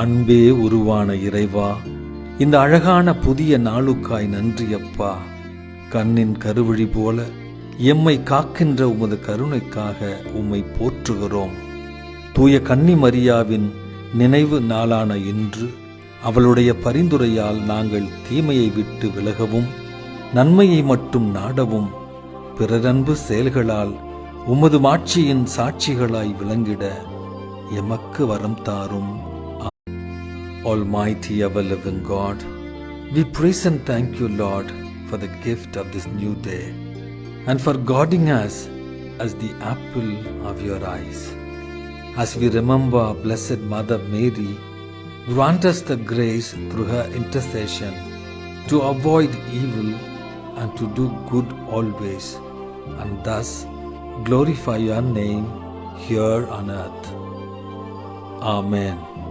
அன்பே உருவான இறைவா இந்த அழகான புதிய நாளுக்காய் நன்றி அப்பா. கண்ணின் கருவழி போல எம்மை காக்கின்ற உமது கருணைக்காக உம்மை போற்றுகிறோம். தூய கன்னி மரியாவின் நினைவு நாளான இன்று அவளுடைய பரிந்துரையால் நாங்கள் தீமையை விட்டு விலகவும் நன்மையை மட்டும் நாடவும் பிறரன்பு செயல்களால் உமது மாட்சியின் சாட்சிகளாய் விளங்கிட எமக்கு வரம் தாரும். Almighty ever living God, we praise and thank you, Lord, for the gift of this new day and for guarding us as the apple of your eyes. As we remember our Blessed Mother Mary, grant us the grace through her intercession to avoid evil and to do good always, and thus glorify your name here on earth. Amen.